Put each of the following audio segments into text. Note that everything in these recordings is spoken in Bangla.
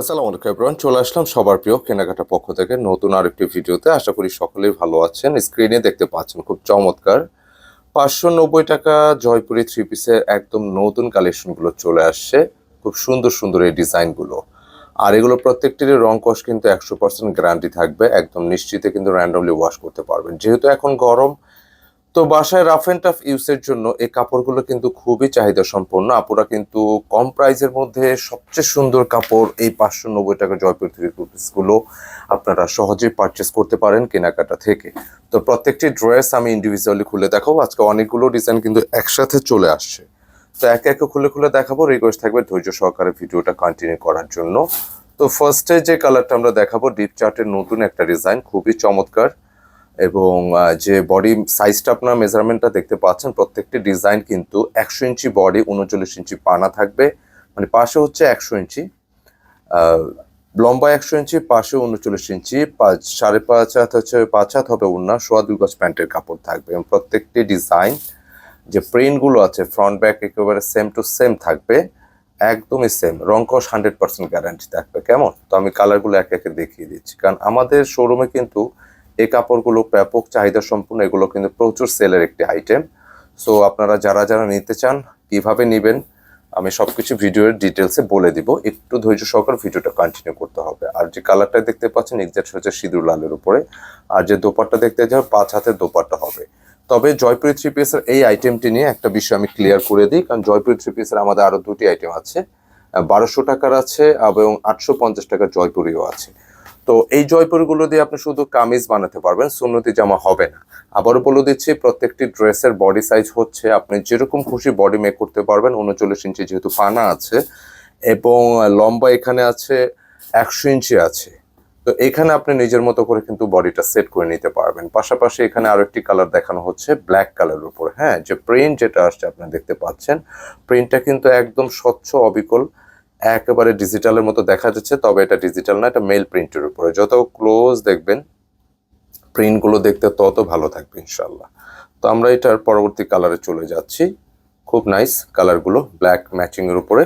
আসসালামু আলাইকুম এভরিওয়ান চলে আসলাম সবার প্রিয় কেনাকাটা পক্ষ থেকে নতুন আরেকটি ভিডিওতে। আশা করি সকলেই ভালো আছেন। স্ক্রিনে দেখতে পাচ্ছেন খুব চমৎকার। পাঁচশো নব্বই টাকা জয়পুরি থ্রি পিসের একদম নতুন কালেকশনগুলো চলে আসছে। খুব সুন্দর সুন্দর এই ডিজাইনগুলো আর এগুলো প্রত্যেকটির রং কষ কিন্তু একশো পার্সেন্ট গ্যারান্টি থাকবে। একদম নিশ্চিতে কিন্তু র্যান্ডমলি ওয়াশ করতে পারবেন। যেহেতু এখন গরম তো বাসায় রাফ অ্যান্ড টাফ ইউজের জন্য এই কাপড়গুলো কিন্তু খুবই চাহিদা সম্পন্ন আপুরা কিন্তু কম প্রাইসের মধ্যে সবচেয়ে সুন্দর কাপড় এই পাঁচশো নব্বই টাকা জয়পুর থ্রি গুলো আপনারা সহজেই পারচেস করতে পারেন কেনাকাটা থেকে। তো প্রত্যেকটি ড্রেস আমি ইন্ডিভিজুয়ালি খুলে দেখাবো। আজকে অনেকগুলো ডিজাইন কিন্তু একসাথে চলে আসছে। তো একে একে খুলে খুলে দেখাবো। রিকোয়েস্ট থাকবে ধৈর্য সহকারে ভিডিওটা কন্টিনিউ করার জন্য। তো ফার্স্টে যে কালারটা আমরা দেখাবো ডিপ চার্টের নতুন একটা ডিজাইন খুবই চমৎকার। এবং যে বডি সাইজটা আপনার মেজারমেন্টটা দেখতে পাচ্ছেন, প্রত্যেকটি ডিজাইন কিন্তু একশো ইঞ্চি বডি উনচল্লিশ ইঞ্চি পানা থাকবে। মানে পাশে হচ্ছে একশো ইঞ্চি লম্বা একশো ইঞ্চি, পাশে উনচল্লিশ ইঞ্চি, পাঁচ, সাড়ে পাঁচ হাত হচ্ছে, পাঁচ হাত হবে উন্না সোয়া দুই গজ প্যান্টের কাপড় থাকবে এবং প্রত্যেকটি ডিজাইন যে প্রিন্টগুলো আছে ফ্রন্ট ব্যাক একেবারে সেম টু সেম থাকবে, একদমই সেম রংকশ হান্ড্রেড পার্সেন্ট গ্যারান্টি থাকবে, কেমন? তো আমি কালারগুলো একে একে দেখিয়ে দিচ্ছি, কারণ আমাদের শোরুমে কিন্তু এই কাপড়গুলো ব্যাপক চাহিদা সম্পূর্ণ এগুলো কিন্তু প্রচুর সেলের একটি আইটেম সো আপনারা যারা যারা নিতে চান, কীভাবে নেবেন, আমি সবকিছু ভিডিওর ডিটেলসে বলে দিব। একটু ধৈর্য সহকার ভিডিওটা কন্টিনিউ করতে হবে। আর যে কালারটা দেখতে পাচ্ছেন এক্সাক্ট হচ্ছে সিঁদুর লালের উপরে। আর যে দোপাট্টা দেখতে যাবে পাঁচ হাতের দোপাট্টা হবে। তবে জয়পুরি থ্রি পিসের এই আইটেমটি নিয়ে একটা বিষয় আমি ক্লিয়ার করে দিই। কারণ জয়পুরি থ্রি পিসের আমাদের আরও দুটি আইটেম আছে। বারোশো টাকার আছে এবং আটশো পঞ্চাশ টাকার জয়পুরিও আছে। তো এই জয়পুরগুলো দিয়ে আপনি শুধু কামিজ বানাতে পারবেন, সুন্নতি জামা হবে না। আবারও বলে দিচ্ছি, প্রত্যেকটি ড্রেসের বডি সাইজ হচ্ছে, আপনি যেরকম খুশি বডি মেক করতে পারবেন, উনচল্লিশ ইঞ্চি যেহেতু পানা আছে এবং লম্বা এখানে আছে, একশো ইঞ্চি আছে। তো এখানে আপনি নিজের মতো করে কিন্তু বডিটা সেট করে নিতে পারবেন। পাশাপাশি এখানে আরও একটি কালার দেখানো হচ্ছে ব্ল্যাক কালারের উপর। হ্যাঁ যে প্রিন্ট যেটা আসছে, আপনি দেখতে পাচ্ছেন প্রিন্টটা কিন্তু একদম স্বচ্ছ, অবিকল একেবারে ডিজিটালের মতো দেখা যাচ্ছে, তবে এটা ডিজিটাল না, এটা মেল প্রিন্টের উপরে। যত ক্লোজ দেখবেন, প্রিন্টগুলো দেখতে তত ভালো থাকবে ইনশাল্লাহ তো আমরা এটার পরবর্তী কালারে চলে যাচ্ছি। খুব নাইস কালারগুলো, ব্ল্যাক ম্যাচিং এর উপরে।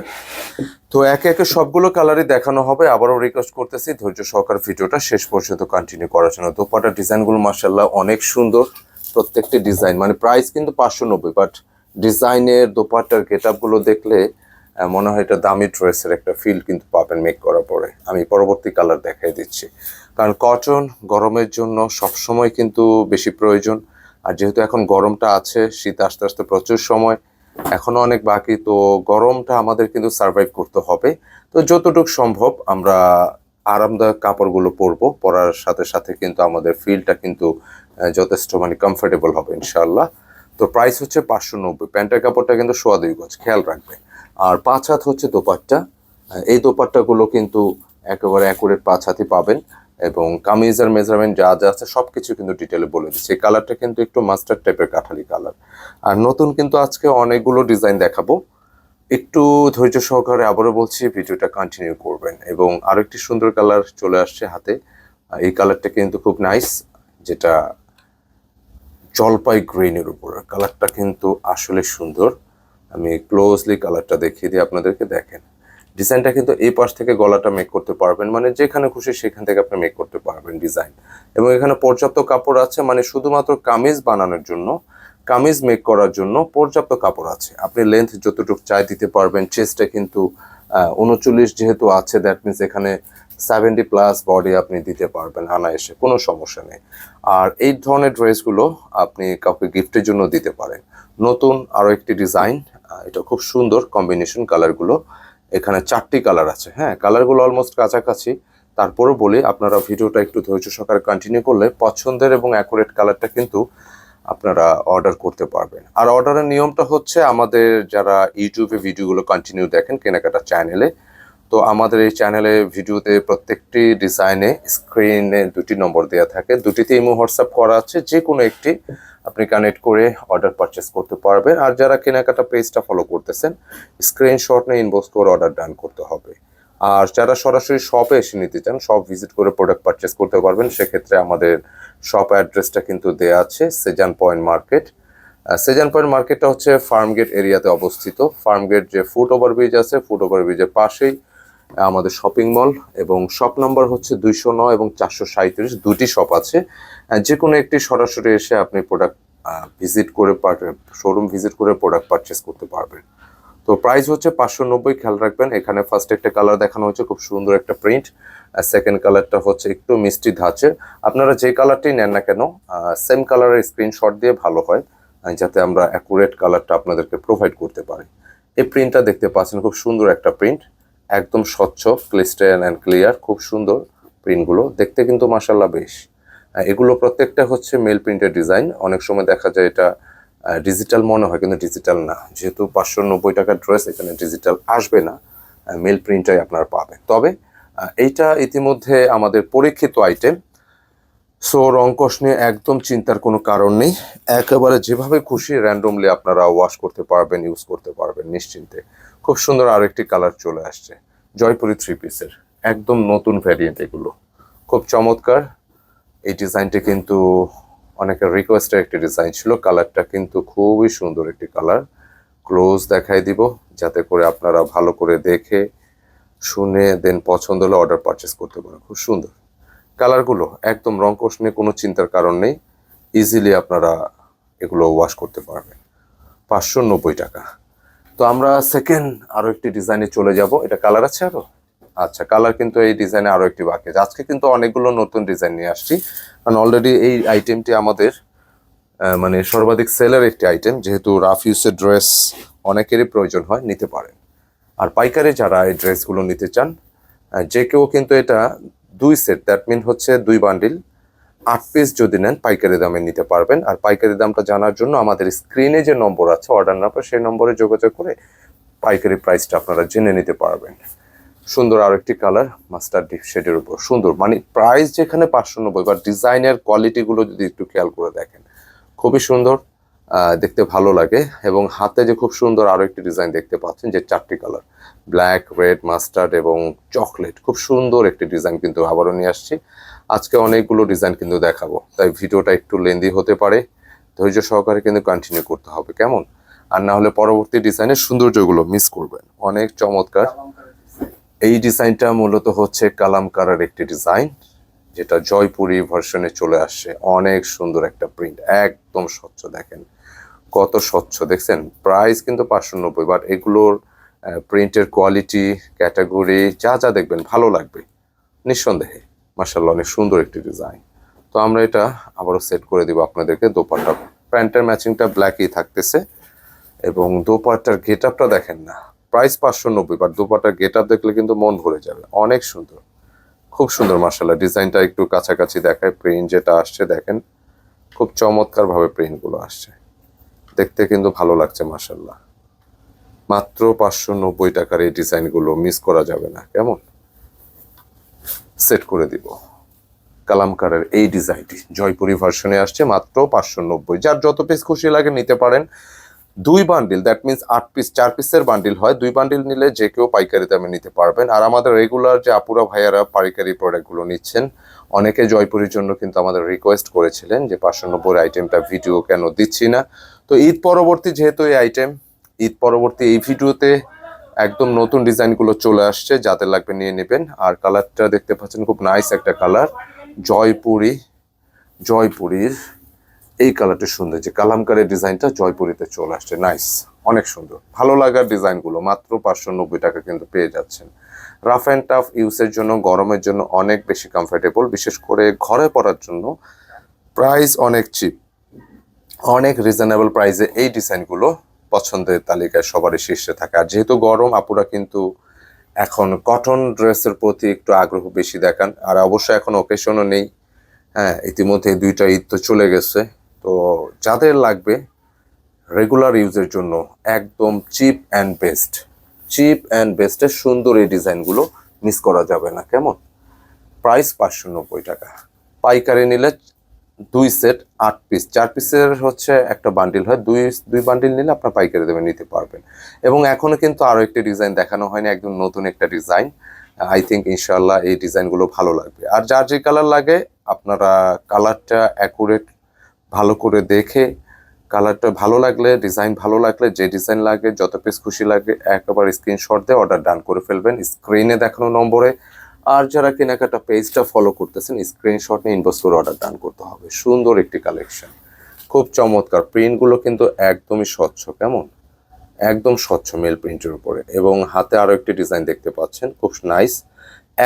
তো একে একে সবগুলো কালারই দেখানো হবে। আবারও রিকোয়েস্ট করতেছি, ধৈর্য সহকার ভিডিওটা শেষ পর্যন্ত কন্টিনিউ করার জন্য। দোপাটা ডিজাইনগুলো মার্শাল্লাহ অনেক সুন্দর। প্রত্যেকটি ডিজাইন মানে প্রাইস কিন্তু পাঁচশো নব্বই বাট ডিজাইনের দোপাটার গেট আপগুলো দেখলে মনে হয় এটা দামি ড্রেসের একটা ফিল কিন্তু পাবেন মেক করার পরে। আমি পরবর্তী কালার দেখাই দিচ্ছি। কারণ কটন গরমের জন্য সবসময় কিন্তু বেশি প্রয়োজন। আর যেহেতু এখন গরমটা আছে, শীত আস্তে আস্তে প্রচুর সময় এখনও অনেক বাকি, তো গরমটা আমাদের কিন্তু সার্ভাইভ করতে হবে। তো যতটুকু সম্ভব আমরা আরামদায়ক কাপড়গুলো পরবো, পরার সাথে সাথে কিন্তু আমাদের ফিলটা কিন্তু যথেষ্ট মানে কমফোর্টেবল হবে ইনশাল্লাহ তো প্রাইস হচ্ছে পাঁচশো নব্বই। প্যান্টের কাপড়টা কিন্তু সোয়া দুই গজ, খেয়াল রাখবে। আর পাঁচ হাত হচ্ছে দোপাট্টা। এই দোপাট্টাগুলো কিন্তু একেবারে অ্যাকুরেট পাঁচ হাতই পাবেন এবং কামিজের মেজারমেন্ট যা যা আছে সব কিছু কিন্তু ডিটেলে বলে দিচ্ছি। এই কালারটা কিন্তু একটু মাস্টার টাইপের কাঠালি কালার আর নতুন কিন্তু আজকে অনেকগুলো ডিজাইন দেখাবো। একটু ধৈর্য সহকারে আবারও বলছি, ভিডিওটা কন্টিনিউ করবেন এবং আরও একটি সুন্দর কালার চলে আসছে হাতে। এই কালারটা কিন্তু খুব নাইস যেটা জলপাই গ্রিনের উপর। কালারটা কিন্তু আসলে সুন্দর। আমি ক্লোজলি কালারটা দেখিয়ে দিই আপনাদেরকে দেখেন। ডিজাইনটা কিন্তু এই পাশ থেকে গলাটা মেক করতে পারবেন মানে যেখানে খুশি সেখান থেকে আপনি মেক করতে পারবেন ডিজাইন এবং এখানে পর্যাপ্ত কাপড় আছে মানে শুধুমাত্র কামিজ বানানোর জন্য, কামিজ মেক করার জন্য পর্যাপ্ত কাপড় আছে। আপনি লেন্থ যতটুকু চাই দিতে পারবেন চেস্টে কিন্তু উনচল্লিশ যেহেতু আছে দ্যাট মিনস এখানে সেভেন্টি প্লাস বডি আপনি দিতে পারবেন আনায়াসে কোনো সমস্যা নেই। আর এই ধরনের ড্রেসগুলো আপনি কাউকে গিফটের জন্য দিতে পারেন। নতুন আরও একটি ডিজাইন এটা খুব সুন্দর কম্বিনেশন কালারগুলো এখানে চারটি কালার আছে হ্যাঁ? কালারগুলো অলমোস্ট কাছাকাছি। তারপরেও বলি, আপনারা ভিডিওটা একটু ধৈর্য সহকারে কন্টিনিউ করলে পছন্দের এবং অ্যাকুরেট কালারটা কিন্তু আপনারা অর্ডার করতে পারবেন। আর অর্ডারের নিয়মটা হচ্ছে, আমাদের যারা ইউটিউবে ভিডিওগুলো কন্টিনিউ দেখেন কেনাকাটা চ্যানেলে তো আমাদের এই চ্যানেলে ভিডিওতে প্রত্যেকটি ডিজাইনে স্ক্রিনে দুটি নম্বর দেওয়া থাকে। দুটিতে ইমো হোয়াটসঅ্যাপ করা আছে যে কোনো একটি আপনি কানেক্ট করে অর্ডার পারচেস করতে পারবেন। আর যারা কেনাকাটা পেজটা ফলো করতেছেন স্ক্রিনশট নিয়ে ইনবক্স করে অর্ডার ডান করতে হবে। আর যারা সরাসরি শপে এসে নিতে চান শপ ভিজিট করে প্রোডাক্ট পারচেস করতে পারবেন। সেক্ষেত্রে আমাদের শপ অ্যাড্রেসটা কিন্তু দেয়া আছে Sezan point market Sezan point মার্কেটটা হচ্ছে ফার্মগেট এরিয়াতে অবস্থিত। ফার্মগেট যে ফুট ওভারব্রিজ আছে ফুট ওভারব্রিজের পাশেই আমাদের শপিং মল এবং শপ নাম্বার হচ্ছে দুইশো নয় এবং চারশো সাঁত্রিশ দুটি শপ আছে। যে কোনো একটি সরাসরি এসে আপনি প্রোডাক্ট ভিজিট করে শোরুম ভিজিট করে প্রোডাক্ট পারচেস করতে পারবেন। তো প্রাইস হচ্ছে পাঁচশো নব্বই, খেয়াল রাখবেন। এখানে ফার্স্ট একটা কালার দেখানো হচ্ছে খুব সুন্দর একটা প্রিন্ট সেকেন্ড কালারটা হচ্ছে একটু মিষ্টি ধাঁচের। আপনারা যে কালারটি নেন না কেন সেম কালারের স্ক্রিনশট দিয়ে ভালো হয় যাতে আমরা অ্যাকুরেট কালারটা আপনাদেরকে প্রোভাইড করতে পারি। এই প্রিন্টটা দেখতে পাচ্ছেন, খুব সুন্দর একটা প্রিন্ট একদম স্বচ্ছ ক্লিস্টার অ্যান্ড ক্লিয়ার খুব সুন্দর প্রিন্টগুলো দেখতে কিন্তু মাসাল্লাহ বেশ। এগুলো প্রত্যেকটা হচ্ছে মেল প্রিন্টের ডিজাইন অনেক সময় দেখা যায় এটা ডিজিটাল মনে হয়, কিন্তু ডিজিটাল না। যেহেতু পাঁচশো নব্বই টাকার ড্রেস এখানে ডিজিটাল আসবে না। মেল প্রিন্টটাই আপনারা পাবেন। তবে এইটা ইতিমধ্যে আমাদের পরীক্ষিত আইটেম সো রংকশ নিয়ে একদম চিন্তার কোনো কারণ নেই। একেবারে যেভাবে খুশি র্যান্ডমলি আপনারা ওয়াশ করতে পারবেন ইউজ করতে পারবেন, নিশ্চিন্তে। খুব সুন্দর আরেকটি কালার চলে আসছে, জয়পুরি থ্রি পিসের একদম নতুন ভ্যারিয়েন্ট এগুলো। খুব চমৎকার, এই ডিজাইনটি কিন্তু অনেকের রিকোয়েস্টের একটি ডিজাইন ছিল কালারটা কিন্তু খুবই সুন্দর একটি কালার ক্লোজ দেখাই দিব, যাতে করে আপনারা ভালো করে দেখে, শুনে দেন পছন্দ হলে অর্ডার পারচেস করতে পারেন। খুব সুন্দর। কালারগুলো একদম রং কোষ নিয়ে কোনো চিন্তার কারণ নেই ইজিলি আপনারা এগুলো ওয়াশ করতে পারবেন। পাঁচশো নব্বই টাকা। তো আমরা সেকেন্ড আরও একটি ডিজাইনে চলে যাব। এটা কালার আছে আরও? আচ্ছা কালার কিন্তু এই ডিজাইনে আরও একটি বাকি আজকে কিন্তু অনেকগুলো নতুন ডিজাইন নিয়ে আসছি। কারণ অলরেডি এই আইটেমটি আমাদের মানে সর্বাধিক সেলের একটি আইটেম যেহেতু রাফ ইউসের ড্রেস অনেকেরই প্রয়োজন হয়, নিতে পারেন। আর পাইকারি যারা এই ড্রেসগুলো নিতে চান যে কেউ কিন্তু এটা দুই সেট দ্যাট মিন হচ্ছে দুই বান্ডিল আট পিস যদি নেন পাইকারি দামে নিতে পারবেন। আর পাইকারি দামটা জানার জন্য আমাদের স্ক্রিনে যে নম্বর আছে অর্ডার নাম্বার সেই নম্বরে যোগাযোগ করে পাইকারি প্রাইসটা আপনারা জেনে নিতে পারবেন। সুন্দর আরেকটি কালার মাস্টার ডিপ শেডের উপর। সুন্দর মানে প্রাইস যেখানে পাঁচশো নব্বই বা ডিজাইনের কোয়ালিটিগুলো যদি একটু খেয়াল করে দেখেন, খুবই সুন্দর দেখতে ভালো লাগে। এবং হাতে যে খুব সুন্দর আরও একটি ডিজাইন দেখতে পাচ্ছেন, যে চারটি কালার ব্ল্যাক রেড মাস্টার্ড এবং চকলেট খুব সুন্দর একটি ডিজাইন কিন্তু আবারও নিয়ে আসছি। আজকে অনেকগুলো ডিজাইন কিন্তু দেখাবো। তাই ভিডিওটা একটু লেন্দি হতে পারে। ধৈর্য সহকারে কিন্তু কন্টিনিউ করতে হবে, কেমন? আর না হলে পরবর্তী ডিজাইনের সৌন্দর্যগুলো মিস করবেন। অনেক চমৎকার। এই ডিজাইনটা মূলত হচ্ছে কালামকারের একটি ডিজাইন যেটা জয়পুরি ভার্সনে চলে আসছে। অনেক সুন্দর একটা প্রিন্ট একদম স্বচ্ছ, দেখেন। কত স্বচ্ছ, দেখছেন? প্রাইস কিন্তু পাঁচশো নব্বই বাট এগুলোর প্রিন্টের কোয়ালিটি ক্যাটাগরি যা যা দেখবেন, ভালো লাগবে। নিঃসন্দেহে। মার্শাল্লাহ অনেক সুন্দর একটি ডিজাইন তো আমরা এটা আবারও সেট করে দিব আপনাদেরকে দোপাট্টা। প্যান্টের ম্যাচিংটা ব্ল্যাকই থাকতেছে। এবং দোপাট্টার গেট আপটা দেখেন না প্রাইস পাঁচশো নব্বই বাট দোপাট্টার গেট আপ দেখলে কিন্তু মন ভরে যাবে। অনেক সুন্দর, খুব সুন্দর মার্শাল্লাহ ডিজাইনটা একটু কাছাকাছি দেখায় প্রিন্ট যেটা আসছে দেখেন, খুব চমৎকার ভাবে প্রিন্টগুলো আসছে। দেখতে কিন্তু ভালো লাগছে মার্শাল্লাহ মাত্র পাঁচশো নব্বই টাকার এই ডিজাইনগুলো মিস করা যাবে না, কেমন? সেট করে দিব। কালামকারের এই ডিজাইনটি জয়পুরি ভার্সনে আসছে মাত্র পাঁচশো নব্বই। যার যত পিস খুশি লাগে নিতে পারেন। দুই বান্ডিল দ্যাট মিন্স আট পিস চার পিসের বান্ডিল হয়। দুই বান্ডিল নিলে যে কেউ পাইকারি দামে নিতে পারবেন। আর আমাদের রেগুলার যে আপুরা, ভাইয়ারা পাইকারি প্রোডাক্টগুলো নিচ্ছেন, অনেকে জয়পুরির জন্য কিন্তু আমাদের রিকোয়েস্ট করেছিলেন যে পাঁচশো নব্বই আইটেমটা ভিডিও কেন দিচ্ছি না। তো ঈদ পরবর্তী যেহেতু এই আইটেম ঈদ পরবর্তী এই ভিডিওতে একদম নতুন ডিজাইনগুলো চলে আসছে, যাদের লাগবে নিয়ে নেবেন। আর কালারটা দেখতে পাচ্ছেন, খুব নাইস একটা কালার। জয়পুরি, জয়পুরীর এই কালারটা সুন্দর। যে কালামকারের ডিজাইনটা জয়পুরিতে চলে আসছে নাইস অনেক সুন্দর। ভালো লাগার ডিজাইনগুলো, মাত্র পাঁচশো নব্বই টাকা কিন্তু পেয়ে যাচ্ছেন। রাফ অ্যান্ড টাফ ইউজের জন্য, গরমের জন্য অনেক বেশি কমফোর্টেবল বিশেষ করে ঘরে পরার জন্য প্রাইস অনেক চিপ অনেক রিজনেবল প্রাইসে এই ডিজাইনগুলো পছন্দের তালিকায় সবারই শীর্ষে থাকে। আর যেহেতু গরম, আপুরা কিন্তু এখন কটন ড্রেসের প্রতি একটু আগ্রহ বেশি দেখান। আর অবশ্য এখন ওকেশনও নেই। হ্যাঁ ইতিমধ্যে দুইটা ঈদ তো চলে গেছে। তো যাদের লাগবে রেগুলার ইউজের জন্য একদম cheap and best cheap and বেস্টের সুন্দর এই ডিজাইনগুলো মিস করা যাবে না। কেমন? প্রাইস পাঁচশো নব্বই টাকা। পাইকারি নিলে দুই সেট, আট পিস চার পিসের হচ্ছে একটা বান্ডিল হয়। দুই দুই বান্ডিল নিলে আপনার পাইকারি দেবে নিতে পারবেন। এবং এখনও কিন্তু আরও একটি ডিজাইন দেখানো হয়নি, একদম নতুন একটা ডিজাইন আই থিঙ্ক ইনশাল্লাহ এই ডিজাইনগুলো ভালো লাগবে। আর যার যে কালার লাগে, আপনারা কালারটা অ্যাকুরেট ভালো করে দেখে কালারটা ভালো লাগলে ডিজাইন ভালো লাগলে, যে ডিজাইন লাগে, যত পিস খুশি লাগে, একবার স্ক্রিনশট দিয়ে অর্ডার ডান করে ফেলবেন। স্ক্রিনে দেখানো নম্বরে আর যারা কেনাকাটা পেজটা ফলো করতেছেন স্ক্রিনশট নিয়ে ইনবক্স করে অর্ডার ডান করতে হবে। সুন্দর একটি কালেকশন খুব চমৎকার। প্রিন্টগুলো কিন্তু একদমই স্বচ্ছ, কেমন? একদম স্বচ্ছ মেল প্রিন্টের উপরে। এবং হাতে আরও একটি ডিজাইন দেখতে পাচ্ছেন। খুব নাইস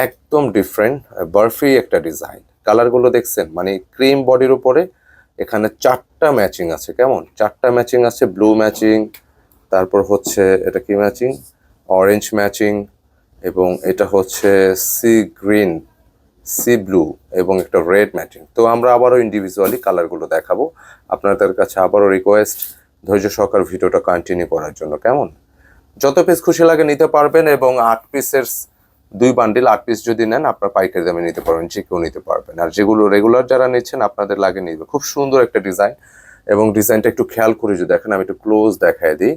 একদম ডিফারেন্ট বার্ফি একটা ডিজাইন কালারগুলো দেখছেন? মানে ক্রিম বডির উপরে এখানে চারটা ম্যাচিং আছে, কেমন? চারটা ম্যাচিং আছে ব্লু ম্যাচিং তারপর হচ্ছে এটা কি ম্যাচিং অরেঞ্জ ম্যাচিং এবং এটা হচ্ছে সি গ্রিন, সি ব্লু এবং একটা রেড ম্যাচিং। তো আমরা আবারও ইন্ডিভিজুয়ালি কালারগুলো দেখাবো। আপনাদের কাছে আবারও রিকোয়েস্ট ধৈর্য সহকার ভিডিওটা কন্টিনিউ করার জন্য। কেমন? যত পিস খুশি লাগে নিতে পারবেন এবং আট পিসের দুই বান্ডিল আট পিস যদি নেন, আপনার পাইকারি দামে নিতে পারবেন, যে কেউ নিতে পারবেন। আর যেগুলো রেগুলার যারা নিচ্ছেন, আপনাদের লাগে নিবে। খুব সুন্দর একটা ডিজাইন এবং ডিজাইনটা একটু খেয়াল করে যদি দেখেন, আমি একটু ক্লোজ দেখাই দিই।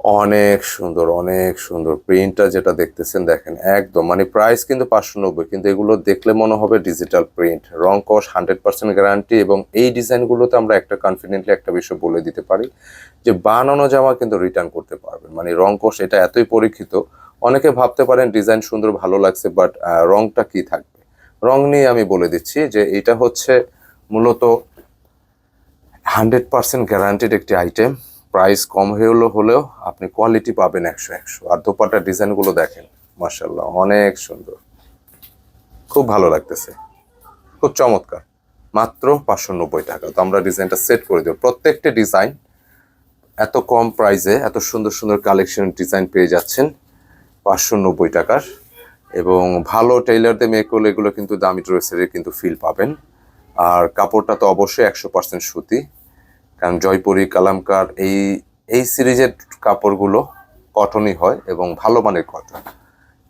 অনেক সুন্দর অনেক সুন্দর। প্রিন্টটা যেটা দেখতেছেন দেখেন, একদম। মানে প্রাইস কিন্তু পাঁচশো নব্বই, কিন্তু এগুলো দেখলে মনে হবে ডিজিটাল প্রিন্ট রং কস হান্ড্রেড পার্সেন্ট গ্যারান্টি এবং এই ডিজাইনগুলোতে আমরা একটা কনফিডেন্টলি একটা বিষয় বলে দিতে পারি যে বানানো জামা কিন্তু রিটার্ন করতে পারবেন। মানে রং কস এটা এতই পরীক্ষিত। অনেকে ভাবতে পারেন ডিজাইন সুন্দর, ভালো লাগছে বাট রংটা কি থাকবে? রং নিয়ে আমি বলে দিচ্ছি যে এটা হচ্ছে মূলত হান্ড্রেড পার্সেন্ট গ্যারান্টিড একটি আইটেম প্রাইস কম হলেও হলেও আপনি কোয়ালিটি পাবেন একশো একশো। আর দোপাটার ডিজাইনগুলো দেখেন মার্শাল্লাহ অনেক সুন্দর। খুব ভালো লাগতেছে। খুব চমৎকার। মাত্র পাঁচশো নব্বই টাকা। তো আমরা ডিজাইনটা সেট করে দেবো। প্রত্যেকটা ডিজাইন এত কম প্রাইসে এত সুন্দর সুন্দর কালেকশন ডিজাইন পেয়ে যাচ্ছেন পাঁচশো নব্বই টাকার। এবং ভালো টেইলারদের মেক করলে এগুলো কিন্তু দামি ড্রেসের কিন্তু ফিল পাবেন। আর কাপড়টা তো অবশ্যই একশো পার্সেন্ট সুতি। কারণ জয়পুরি, কালামকার এই এই সিরিজের কাপড়গুলো কটনই হয় এবং ভালো মানের কটন।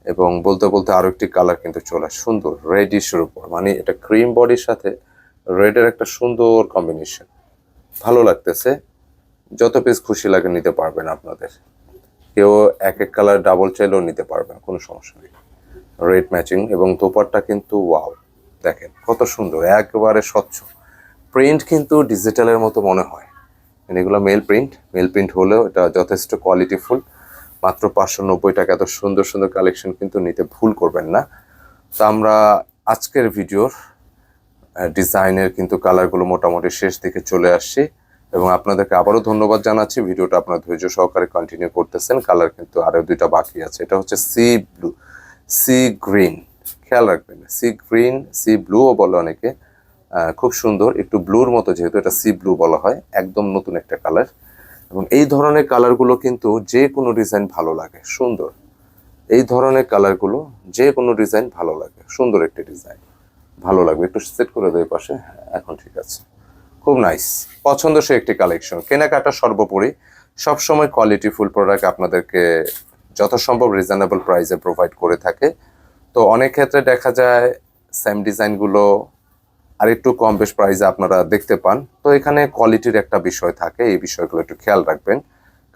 এবং বলতে বলতে আরও একটি কালার কিন্তু চলে সুন্দর রেডিশের উপর। মানে এটা ক্রিম বডির সাথে রেডের একটা সুন্দর কম্বিনেশন ভালো লাগতেছে, যত পিস খুশি লাগে নিতে পারবেন আপনাদের। কেউ এক এক কালার ডাবল চাইলেও নিতে পারবেন, কোনো সমস্যা নেই। রেড ম্যাচিং এবং দোপারটা কিন্তু ওয়াও দেখেন কত সুন্দর, একেবারে স্বচ্ছ। প্রিন্ট কিন্তু ডিজিটালের মতো মনে হয়। মানে এগুলো মেল প্রিন্ট মেল প্রিন্ট হলেও এটা যথেষ্ট কোয়ালিটিফুল মাত্র পাঁচশো নব্বই টাকা, এত সুন্দর সুন্দর কালেকশন কিন্তু নিতে ভুল করবেন না। তো আমরা আজকের ভিডিওর ডিজাইনের কিন্তু কালারগুলো মোটামুটি শেষ দিকে চলে আসছি। এবং আপনাদেরকে আবারও ধন্যবাদ জানাচ্ছি। ভিডিওটা আপনার ধৈর্য সহকারে কন্টিনিউ করতেছেন। কালার কিন্তু আরও দুইটা বাকি আছে। এটা হচ্ছে সি ব্লু সি গ্রিন খেয়াল রাখবেন সি গ্রিন সি ব্লুও বলে অনেকে। খুব সুন্দর, একটু ব্লুর মতো যেহেতু, এটা সি ব্লু বলা হয়, একদম নতুন একটা কালার। এবং এই ধরনের কালারগুলো কিন্তু যে কোনো ডিজাইন ভালো লাগে, সুন্দর। এই ধরনের কালারগুলো যে কোনো ডিজাইন ভালো লাগে, সুন্দর একটি ডিজাইন। ভালো লাগবে, একটু সেট করে দেয় পাশে, এখন ঠিক আছে। খুব নাইস, পছন্দসই একটি কালেকশন। কেনাকাটা সর্বোপরি, সবসময় কোয়ালিটি ফুল প্রোডাক্ট আপনাদেরকে যথাসম্ভব রিজনেবল প্রাইসে প্রোভাইড করে থাকে। তো অনেক ক্ষেত্রে দেখা যায় সেম ডিজাইনগুলো আর একটু কম বেশ প্রাইসে আপনারা দেখতে পান। তো এখানে কোয়ালিটির একটা বিষয় থাকে, এই বিষয়গুলো একটু খেয়াল রাখবেন।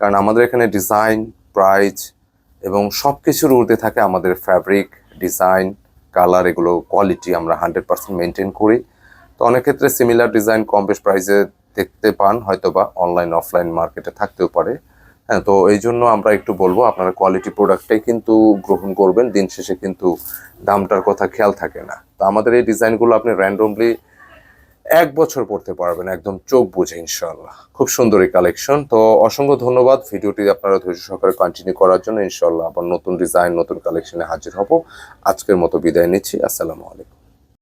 কারণ আমাদের এখানে ডিজাইন প্রাইস এবং সব কিছুর ঊর্ধ্বে থাকে আমাদের ফ্যাব্রিক ডিজাইন কালার এগুলো কোয়ালিটি আমরা হান্ড্রেড পার্সেন্ট মেনটেন করি। তো অনেক ক্ষেত্রে সিমিলার ডিজাইন কম বেশ প্রাইসে দেখতে পান হয়তো বা অনলাইন অফলাইন মার্কেটে থাকতেও পারে। হ্যাঁ তো এই জন্য আমরা একটু বলব, আপনারা কোয়ালিটি প্রোডাক্টটাই কিন্তু গ্রহণ করবেন, দিন শেষে কিন্তু দামটার কথা খেয়াল থাকে না। তো আমাদের এই ডিজাইনগুলো আপনি র্যান্ডমলি এক বছর পড়তে পারবেন, একদম চোখ বুঝে ইনশাল্লাহ খুব সুন্দর এই কালেকশন তো অসংখ্য ধন্যবাদ। ভিডিওটি আপনারা ধৈর্য সহকারে কন্টিনিউ করার জন্য ইনশাল্লাহ আবার নতুন ডিজাইন নতুন কালেকশনে হাজির হব। আজকের মতো বিদায় নিচ্ছি। আসসালামু আলাইকুম।